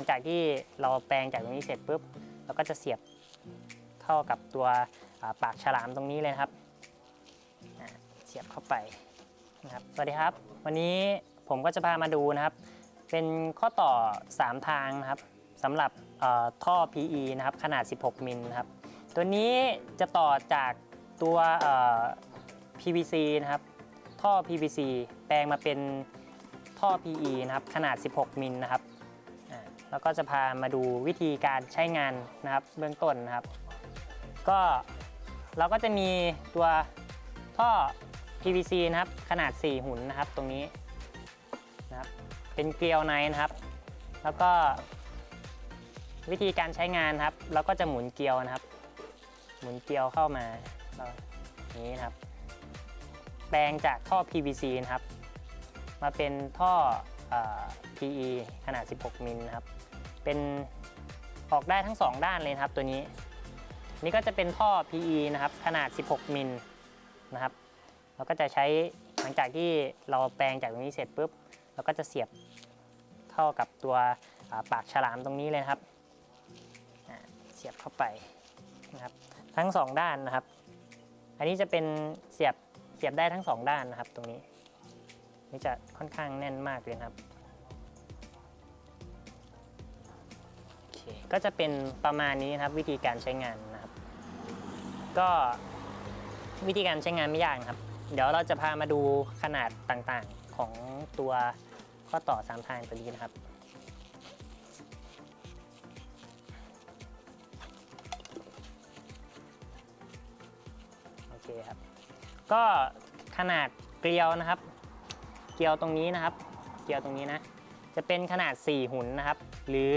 งจากที่เราแปลงจากตรงนี้เสร็จปุ๊บเราก็จะเสียบเข้ากับตัวปากฉลามตรงนี้เลยครับเสียบเข้าไปนะครับสวัสดีครับ วันนี้ผมก็จะพามาดูนะครับ เป็นข้อต่อ 3 ทางนะครับสำหรับท่อท่อ PE นะครับขนาด 16 มิลนะครับตัวนี้จะต่อจากตัว PVC นะครับท่อ PVC แปลงมาเป็นท่อ PE นะครับขนาด 16 มิลนะครับ แล้วก็จะพามาดูวิธีการใช้งานนะครับเบื้องต้นนะครับ ก็เราก็จะมีตัวท่อ PVC นะครับขนาด 4 หุ่นนะครับตรงนี้นะครับเป็นเกลียวในนะครับ แล้วก็วิธีการใช้งานครับ เราก็จะหมุนเกลียวนะครับ หมุนเกลียวเข้ามาเราอย่างนี้นะครับ แปลงจากท่อ PVC นะครับ มาเป็นท่อเอ่อ PE ขนาด 16 มิลนะครับ เป็นออกได้ทั้ง 2 ด้านเลยครับตัวนี้ นี่ก็จะเป็นท่อ PE นะครับขนาด 16 มิลนะครับเราก็จะใช้หลังจากที่เราแปลงจากตรงนี้เสร็จปุ๊บเราก็จะเสียบเข้ากับตัวปากฉลามตรงนี้เลยครับเสียบเข้าไปนะครับทั้ง 2 ด้านนะครับ อันนี้จะเป็นเสียบเสียบได้ทั้ง 2 ด้านนะครับตรงนี้นี่จะค่อนข้างแน่นมากเลยครับ ก็จะเป็นประมาณนี้นะครับวิธีการใช้งานนะครับ ก็วิธีการใช้งานไม่ยากครับ เดี๋ยวเราจะพามาดูขนาดต่างๆของตัวข้อต่อสามทางตัวนี้นะครับโอเคครับ ก็ขนาดเกลียวนะครับ เกลียวตรงนี้นะครับ เกลียวตรงนี้นะ จะเป็นขนาด 4 หุ่นนะครับ หรือ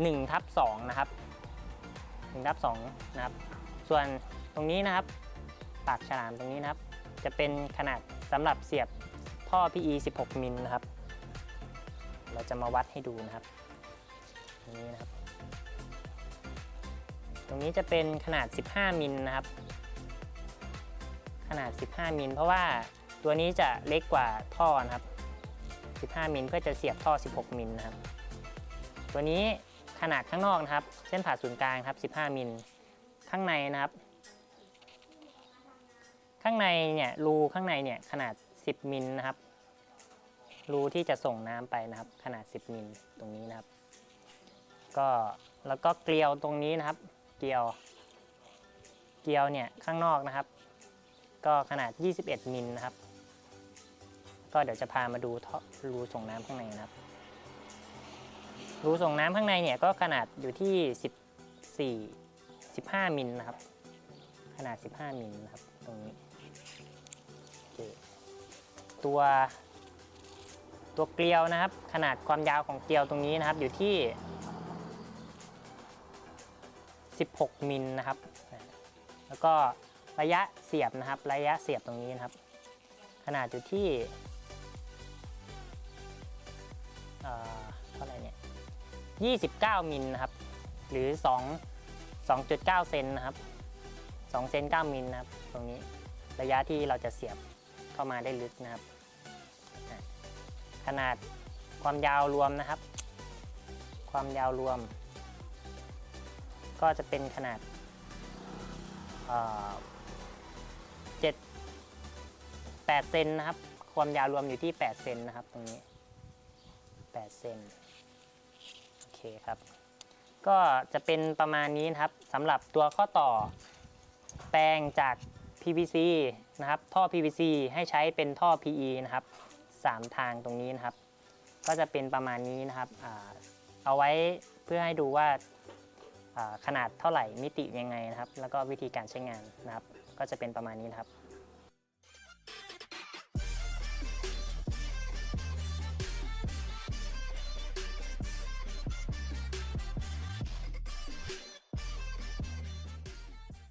1ทับ2นะครับ1ทับ2นะครับ ส่วนตรงนี้นะครับ ปากฉลามตรงนี้นะครับ จะเป็นขนาดสำหรับเสียบท่อ PE 16 มิลนะครับ เราจะมาวัดให้ดูนะครับตรงนี้นะครับ ตรงนี้จะเป็นขนาด 15 มิลนะครับ ขนาด 15 มิลเพราะว่าตัวนี้จะเล็กกว่าท่อนะครับ 15 มิลเพื่อจะเสียบท่อ 16 มิลนะครับ ตัวนี้ ขนาดข้างนอกนะครับ เส้นผ่าศูนย์กลางครับ 15 มิล ข้างในนะครับ ข้างในเนี่ยรูข้างในเนี่ยขนาด 10 มิลนะครับ รูที่จะส่งน้ำไปนะครับ ขนาด 10 มิลตรงนี้นะครับ ก็แล้วก็เกลียวตรงนี้นะครับ เกลียว เกลียวเนี่ยข้างนอกนะครับ ก็ขนาด 21 มิลนะครับ ก็เดี๋ยวจะพามาดูท่อรูส่งน้ำข้างในนะครับ รูส่งน้ำข้างในเนี่ยก็ขนาดอยู่ที่ 14 15มิลนะครับ ขนาด 15มิลนะครับตรงนี้ตัวตัวเกลียวนะครับ ขนาดความยาวของเกลียวตรงนี้นะครับอยู่ที่ 16มิลนะครับ แล้วก็ระยะเสียบนะครับ ระยะเสียบตรงนี้นะครับ ขนาดอยู่ที่ 29 มิลนะครับ หรือ 2 2.9 เซนนะครับ2เซน9มิลนะครับ ตรงนี้ระยะที่เราจะเสียบเข้ามาได้ลึกนะครับ ขนาดความยาวรวมนะครับ ความยาวรวม ก็จะเป็นขนาดเอ่อ7 8เซนนะครับ ความยาวรวมอยู่ที่ 8 เซนนะครับ ตรงนี้ 8 เซน เคครับ ก็จะเป็นประมาณนี้นะครับสำหรับตัวข้อต่อ แปลงจาก PVC นะครับท่อ PVC ให้ใช้เป็นท่อ PE นะครับ3 ทางตรงนี้นะครับ ก็จะเป็นประมาณนี้นะครับเอาไว้เพื่อให้ดูว่าขนาดเท่าไหร่มิติยังไงนะครับ แล้วก็วิธีการใช้งานนะครับ ก็จะเป็นประมาณนี้นะครับ